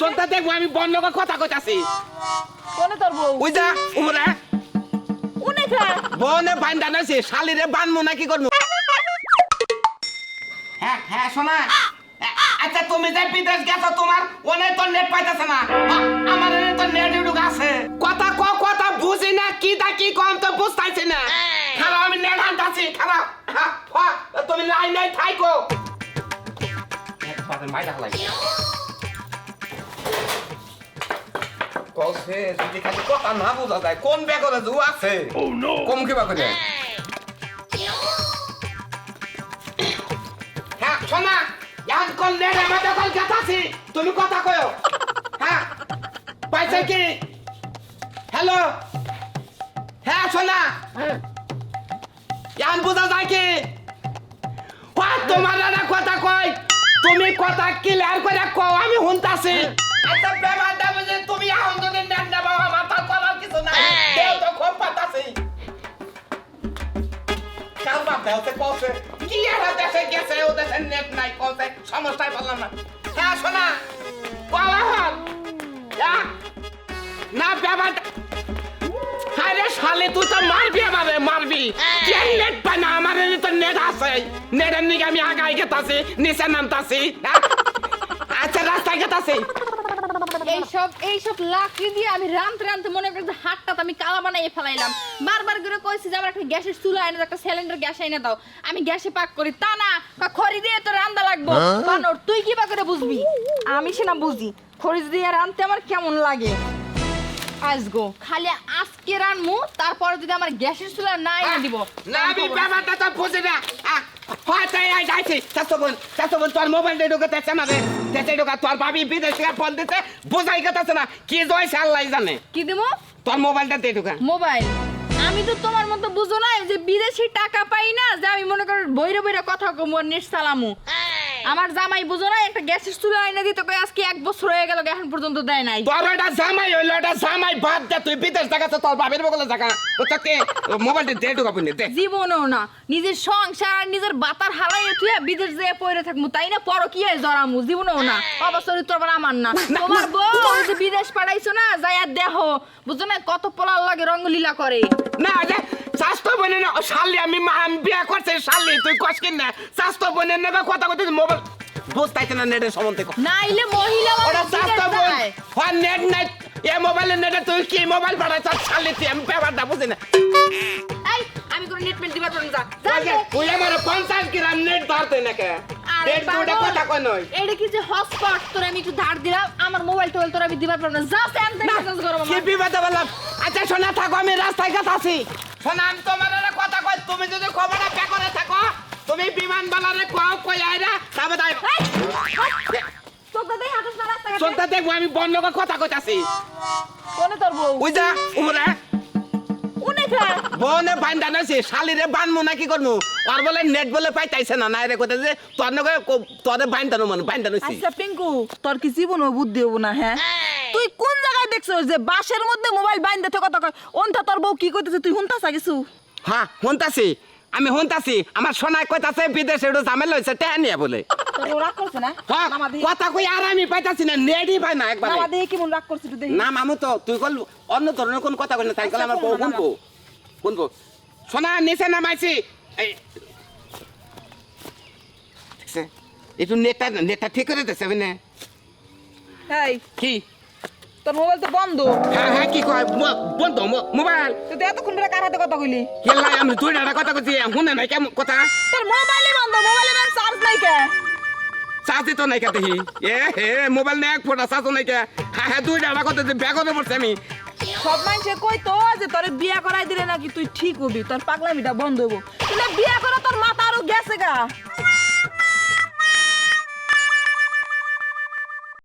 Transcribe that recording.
জায়গাতে দেখব আমি বন্ধ করে কথা কইতাছি। কোনে তোর বউ? ওই যা উপরে উনে খা বনে বান্ধা নাইছে শালিরে বানমু না কি করব হ্যাঁ হ্যাঁ শোনা। আচ্ছা তুমি যে বিদেশ গেছো তোমার ওনে তো নেট পাইতেছে না। আমার তো নেট উডুক আছে। কথা ক কথা বুঝি না কি দা কি কম তো বুঝতাইছি না। খারাপ আমি নেট হান্তাছি খারাপ তুমি লাইন নাই থাইকো। মাইরা লাগে কসে যদি খালি কথা না বোঝা যায় কোন ব্যাগরে জু আছে? কম কিবা করে হ্যাঁ শোনা মাথা কল কাটাছি তুমি কথা কয়ো। হ্যাঁ পাইছে কি? হ্যালো? হ্যাঁ শোনা। এখন বোঝা যায় কি? হয় তোমার কথা কই তুমি কথা ক্লিয়ার করে কও আমি শুনতাছি। আচ্ছা বাপ দেওতে কওছে কি এরা দেশে গেছে ও দেশে নেট নাই কওছে সমস্যায় বললাম না। হ্যাঁ শোনা। কওয়া হল হ্যাঁ? না ব্যাপারটা আরে শালে তুই তো মারবি আমারে মারবি। কে নেট পায় না? আমার তো নেট আছে। নেটের নিকে আমি আগাই গেতাছি নিচে নামতাছি। হ্যাঁ? আচ্ছা রাস্তায় গেতাছি। এইসব এইসব লাকড়ি দিয়ে আমি রামতে রামতে মনে করি যে হাতটা আমি কালা বানাই ফেলাইলাম। বারবার করে কইছি যে আমার একটা গ্যাসের চুলা এনে একটা সিলিন্ডার গ্যাস এনে দাও। আমি গ্যাসে পাক করি। তা না খড়ি দিয়ে তো রান্দা লাগবো। বানর তুই কি বা করে বুঝবি? আমি সে না বুঝি। খড়ি দিয়ে রানতে আমার কেমন লাগে? আসগো খালি আজকে রানমু তারপরে যদি আমার গ্যাসের চুলা না এনে দিব। না আমি ব্যাপারটা তো বুঝি না। যাইছি। চারশো বোন চারশো বোন তোর মোবাইল দিয়ে ঢুকেছে আমাদের দেশে ঢুকা তোর ভাবি বিদেশ থেকে ফোন দিতে বোঝাই কথা না। কি জয় সাল্লাই জানে। কি দিব তোর মোবাইলটা দিয়ে ঢুকা। মোবাইল আমি তো তোমার মতো বুঝো না যে বিদেশি টাকা পাই না যে আমি মনে করি বইরে বইরে কথা কমু নেট আমার জামাই বুঝো না একটা গ্যাসের চুলা এনে দিতে কই আজকে এক বছর হয়ে গেল এখন পর্যন্ত দেয় নাই। তোর ওটা জামাই হইল ওটা জামাই বাদ দে তুই বিদেশ দেখাচ্ছে তোর বাবির বগলে জায়গা। ও তোকে মোবাইলটা দিয়ে ঢুকা পুনি দে। জীবনও না নিজের সংসার আর নিজের বাতার হালাই তুই বিদেশ যেয়ে পড়ে থাকমু তাই না? পর কি জরামু জীবনও না। অবসর তোর আবার আমার না। তোমার বউ যে বিদেশ পাঠাইছো না আর দেহ বুঝো না কত পোলার লাগে রঙ্গলীলা করে। না স্বাস্থ্য বোনের না শালি আমি মা আমি বিয়া করছে শালি তুই না স্বাস্থ্য বোনের নেবে কথা কইতে মোবাইল বুঝতাইছে না নেটের সম্বন্ধে কথা। নাইলে মহিলা মানুষ স্বাস্থ্য বোন। নেট নাই এ মোবাইলের নেটে তুই কি মোবাইল পাঠাইছ শালি তুই আমি ব্যাপারটা বুঝি না। এই আমি কোনো নেট মেট দিবার পারব না তুই আমার পঞ্চাশ গ্রাম নেট ধরতে কথা এটা কি যে হটস্পট? তোর আমি একটু ধার দিলাম আমার মোবাইল টোবাইল তোর আমি দিবার পারব না। যা স্যান মেসেজ করো কি বিপদে বললাম? আচ্ছা শোনা থাকো আমি রাস্তায় কাছে আছি। শোনা আমি তোমার কথা কই তুমি যদি খবরটা পেপারে থাকো তুমি বিমান বালারে কও কই আইরা তবে দেই চোখটা দেখব আমি বন্ধ কথা কইতাছি। কোনে তোর বউ? ওই যা উপরে বনে বান্ধা নাইছে শালিরে বানমু না কি করমু? আর বলে নেট বলে পাইতাইছে না নাই রে কইতে যে তোর নগে তোরে বান্ধানো মানে বান্ধা নাইছি। আচ্ছা পিঙ্কু তোর কি জীবন বুদ্ধি হব না হ্যাঁ? তুই কোন দেখছ যে বাসের মধ্যে মোবাইল বাইন্দে কথা কয় তোর বউ কি কইতেছে? তুই হুনতাছা কিছু? হ্যাঁ আমি আমার সোনায় কইতাছে বিদেশে একটু ঝামেলা টেহা নিয়ে বলে। রাগ করছে না? হ্যাঁ কথা কই আর আমি পাইতাছি না নেটই পাই না একবার। দিয়ে কেমন রাগ করছিস তুই না মামু তো তুই কল অন্য ধরনের কোন কথা কই না তাই কল আমার বউ সোনা নিচে নামাইছি। এই। একটু নেটটা নেটটা ঠিক করে দিছে মানে কি? তোর মোবাইল তো বন্ধ। হ্যাঁ হ্যাঁ কি কয়? বন্ধু মোবাইল। তুই তো এতক্ষণ ধরে কার হাতে কথা কইলি? কেলাই আমি দুই ডাটা কথা কইছি শুনে নাই কেমন কথা? তোর মোবাইলে বন্ধ মোবাইলে চার্জ নাই কে। চাষি তো নাই কাতে এ হে মোবাইল নে এক ফোটা চাষও নাই কে। হ্যাঁ হ্যাঁ দুই ডাটা কথা ব্যাগতে পড়ছে আমি। সব মানুষে কই তো যে তোরে বিয়া করাই দিলে নাকি তুই ঠিক হবি? তোর পাগলামিটা বন্ধ হব তুই বিয়া করা তোর মাথা আরও গেছে গা।